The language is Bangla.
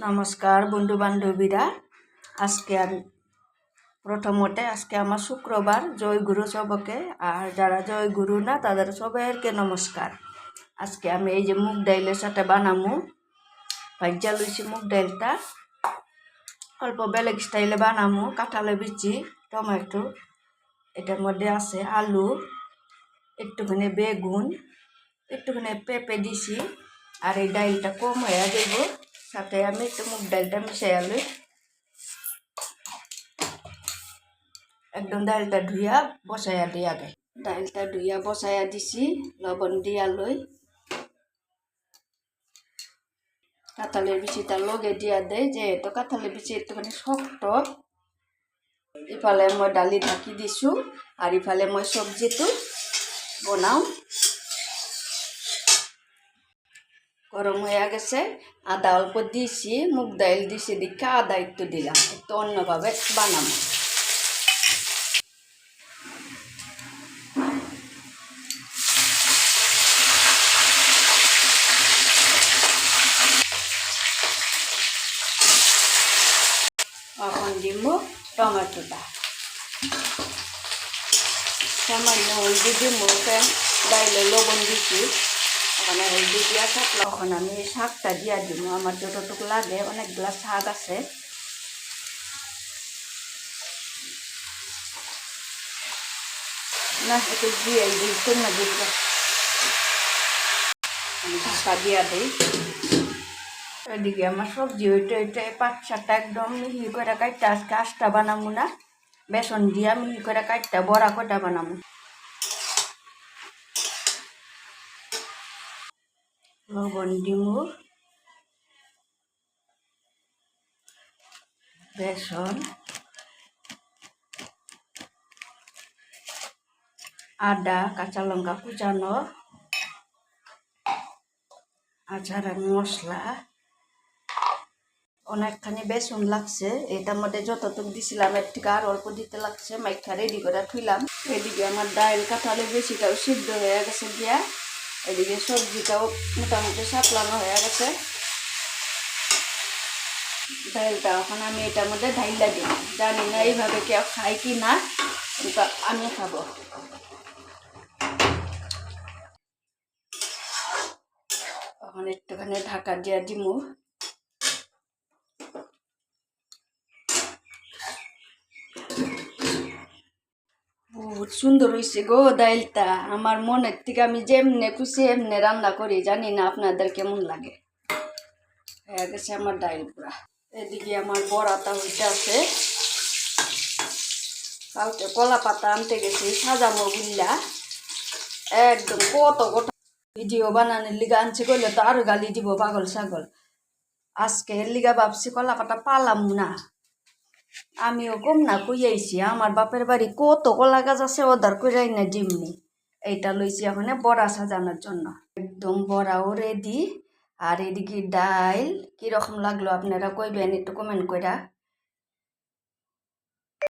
নমস্কার বন্ধু বান্ধবীরা। আজকে আমি প্রথমতে আজকে আমার শুক্রবার, জয় গুরু সবকে। আর যারা জয় গুরু না, তাদের সবাইকে নমস্কার। আজকে আমি এই যে মুগ ডাইলের সাথে বানামু। ভাজ্যা লইছি মুগ ডাইলটা। অল্প বেলেগ স্টাইলে বানামু, কাঁঠালে বিচি, টমেটো, এটার মধ্যে আছে আলু, একটুখানি বেগুন, একটুখানি পেঁপে দিছি। আর এই ডাইলটা কম হয়ে দেব সাথে আমি একটু মুগ ডালটা মিশাই আলু একদম ডালটা ধুইয়া বসাইয়া দিই আগে। ডালটা ধুইয়া বসাইয়া দিছি, লবণ দিয়া লই। কাঁঠালের বিচিটা লগে দিয়া দেয় যেহেতু কাঁঠালের বিচি একটুখানি শক্ত ইফালে মই দালি ঢাকি দিছোঁ, আর ইফালে মই চব্জিটো বনাওঁ। গরম হয়ে গেছে, আদা অল্প দিয়েছি, মুগ ডাইল দিছি দিকে আদা একটু দিলাম, একটু অন্যভাবে বানাবো। এখন দিব টমেটোটা। সামান্য হলদি দিব ডাইলে লবণ দিচ্ছি হলদি দিয়া থাকলে তখন আমি শাকটা দিয়া দিব আমার যতটুকু লাগে অনেকগুলা শাক আছে। না দিয়ে না আমি দিয়া সাতটা একদম মিহি না। বেসন দিয়া মিহি করে কাটটা বড়া কটা বানাবো লবণ বেসন। আদা, কাঁচা লঙ্কা কুচানো। আচার মশলা। অনেকখানি বেসন লাগছে। এটার মধ্যে যতটুকু দিছিলাম, এর থেকে আর অল্প দিতে লাগছে। মাইখা রেডি করে থুইলাম। এদিকে আমার ডাইল কাঁঠালে বেশিটাও সিদ্ধ হয়ে গেছে গিয়া। এদিকে সবজিটাও মোটামুটি সাপলানো হয়ে গেছে। ডাইলটা এখন আমি এটার মধ্যে ঢাইলা দিই। জানি না এইভাবে কেউ খায় কি না, কিন্তু আমি খাব। এখন একটুখানি ঢাকা দিয়ে দিমু। বহুত সুন্দর হয়েছে গো ডাইলটা আমার মনের থেকে আমি যেমনে খুশি এমনি রান্না করি, জানি না আপনাদের কেমন লাগে। হয়ে গেছে আমার ডাইল পুরা। এদিকে আমার বড়াটা হইতে আছে। কালকে কলা পাতা আনতে গেছি, সাজামো গুল্লা। একদম কত কত ভিডিও বানানোর লিগা আনছি করলে তো আরও গালি দিব পাগল ছাগল। আজকে লিগা ভাবছি কলা পাতা পালাম না। আমিও কম না কুইয়াইছি আমার বাপের বাড়ি কত কলা গাছ আছে অর্ডার কইরাই না ডিমনি এইটা লইছি ওখানে বড়া সাজানোর জন্য। একদম বড়াও রেডি আর এদিকে ডাইল, কীরকম লাগল আপনারা কইবেন একটু কমেন্ট কইরা?